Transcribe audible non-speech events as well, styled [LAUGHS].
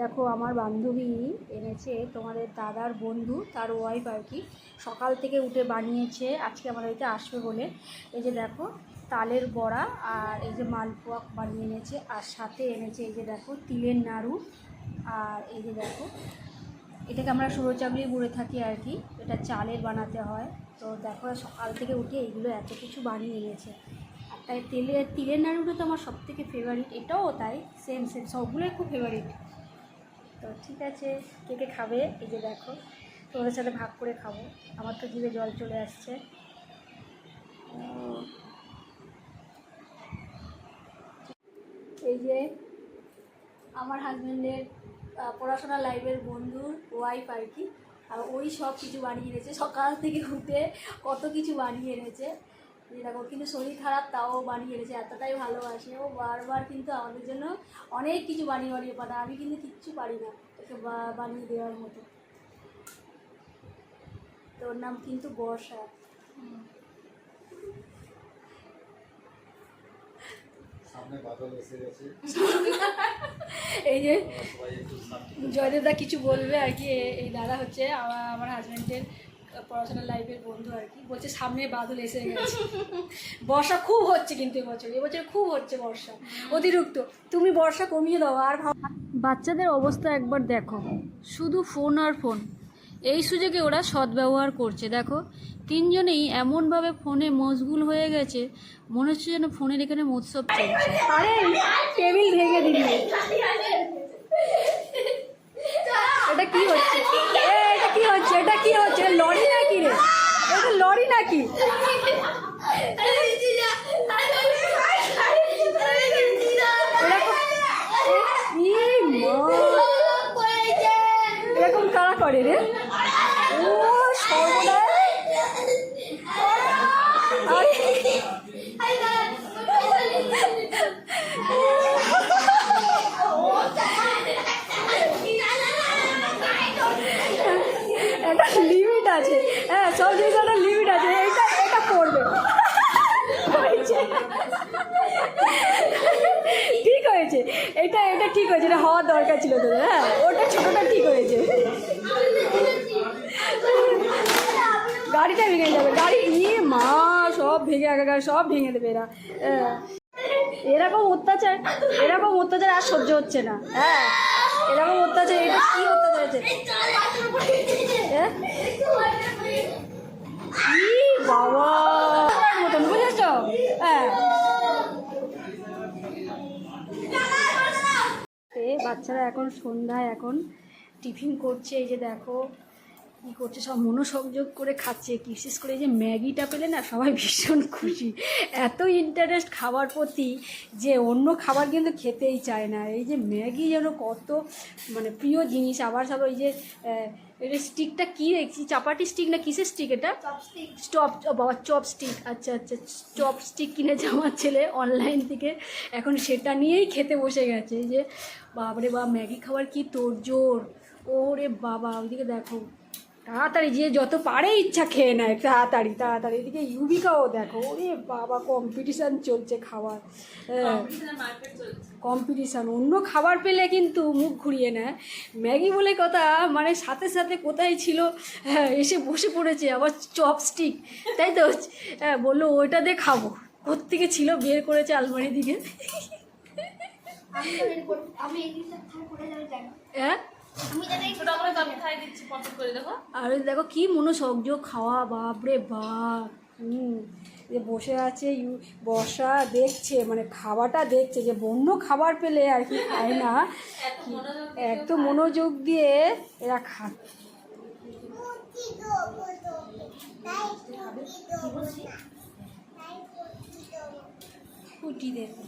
দেখো, আমার বান্ধবী এনেছে তোমাদের দাদার বন্ধু, তার ওয়াইফ আর কি। সকাল থেকে উঠে বানিয়েছে, আজকে আমার বাড়িতে আসবে বলে। এই যে দেখো, তালের বড়া আর এই যে মালপোয়া বানিয়ে এনেছে, আর সাথে এনেছে এই যে দেখো, তিলের নাড়ু। আর এই যে দেখো, এটাকে আমরা সুরো চাবড়ি বলে থাকি আর কি, এটা চালের বানাতে হয়। তো দেখো, সকাল থেকে উঠে এইগুলো এত কিছু বানিয়ে এনেছে। আর তাই তেলের তিলের নাড়ুটা তো আমার সব থেকে ফেভারিট এটাও তাই সেম সেম সবগুলোই খুব ফেভারিট তো ঠিক আছে, কে কে খাবে? এই যে দেখো তোমাদের সাথে ভাগ করে খাব। আমার তো জিভে জল চলে আসছে। এই যে আমার হাজব্যান্ডের পড়াশোনা লাইফের বন্ধুর ওয়াইফ আর কি। আর ওই সব কিছু বানিয়ে এনেছে। সকাল থেকে উঠে কত কিছু বানিয়ে এনেছে। এই দেখো কিন্তু শরীর খারাপ তাও বানিয়ে এনেছে এতটাই ভালোবাসে। ও বারবার কিন্তু আমাদের জন্য অনেক কিছু বানিয়ে বানিয়ে পাঠায় আমি কিন্তু কিচ্ছু পারি না ওকে বানিয়ে দেওয়ার মতো। তোর নাম কিন্তু বর্ষা। [LAUGHS] এই যে জয়দেবদা কিছু বলবে আর কি এই দাদা হচ্ছে আমার আমার হাজব্যান্ডের পড়াশোনার লাইফের বন্ধু আর কি। বলছে সামনে বাদল এসে গেছে। বর্ষা খুব হচ্ছে কিন্তু এবছর। এবছর খুব হচ্ছে বর্ষা। অতিরিক্ত। তুমি বর্ষা কমিয়ে দাও আর বাচ্চাদের অবস্থা একবার দেখো। শুধু ফোন আর ফোন এই সুযোগে ওরা সদ্ব্যবহার করছে। দেখো তিনজনেই এমনভাবে ফোনে মশগুল হয়ে গেছে মনে হচ্ছে যেন ফোনের এখানে মৎসব চলছে। আরে টেবিল ভেঙে দিবি [LAUGHS] এটা কি হচ্ছে এ, এটা কি হচ্ছে এটা কি হচ্ছে এটা লরি নাকি রে এটা লরি নাকি এরকম ই মা, এরকম কারা রে? ও একটা লিমিট আছে। হ্যাঁ সব জিনিসের একটা লিমিট আছে। এটা এটা হয়েছে। ঠিক হয়েছে। এটা এটা ঠিক হয়েছে। এটা হওয়ার দরকার ছিল তোদের হ্যাঁ? ওটা ছোটোটা ঠিক হয়েছে। ভেঙে যাবে। গাড়ি মা, সব ভেঙে একাকার সব ভেঙে দেবে এরা। হ্যাঁ। এরকম অত্যাচার? এরকম অত্যাচার আর সহ্য হচ্ছে না। হ্যাঁ। এরকম অত্যাচার? এটা কি অত্যাচার হচ্ছে? হ্যাঁ? বাবা। মতন বুঝেছ হ্যাঁ বাচ্চারা এখন সন্ধ্যায় এখন টিফিন করছে, এই যে দেখো। কী করছে? সব মনোসংযোগ করে খাচ্ছে বিশেষ করে এই যে ম্যাগিটা পেলে না সবাই ভীষণ খুশি। এত ইন্টারেস্ট খাবার প্রতি যে অন্য খাবার কিন্তু খেতেই চায় না। এই যে ম্যাগি যেন কত মানে প্রিয় জিনিস আবার সব ওই যে এটা স্টিকটা কী দেখছি চাপাটি স্টিক না কিসের স্টিক এটা? স্টপ বাবা চপ স্টিক আচ্ছা আচ্ছা চপ স্টিক কিনেছে আমার ছেলে অনলাইন থেকে। এখন সেটা নিয়েই খেতে বসে গেছে। এই যে বাবারে বা ম্যাগি খাবার কি তোর জোর ওরে বাবা ওইদিকে দেখো। তাড়াতাড়ি যে যত পারে ইচ্ছা খেয়ে নেয় তাড়াতাড়ি তাড়াতাড়ি। এদিকে ইউবিকাও দেখো ওরে বাবা কম্পিটিশান চলছে খাবার। হ্যাঁ। কম্পিটিশান অন্য খাবার পেলে কিন্তু মুখ ঘুরিয়ে নেয়। ম্যাগি বলে কথা মানে সাথে সাথে কোথায় ছিল হ্যাঁ এসে বসে পড়েছে আবার চপস্টিক তাই তো? হ্যাঁ বলল ওইটা দিয়ে খাব। কোত্থেকে ছিল? বের করেছে আলমারি দিকে। হ্যাঁ? আর দেখো কি মনোসংযোগ খাওয়া বাপরে বাপ হুম। যে বসে আছে ইউ বসা দেখছে মানে খাওয়াটা দেখছে যে বন্য খাবার পেলে আর কি খায় না। এত মনোযোগ দিয়ে এরা খা ফুটি দেবে।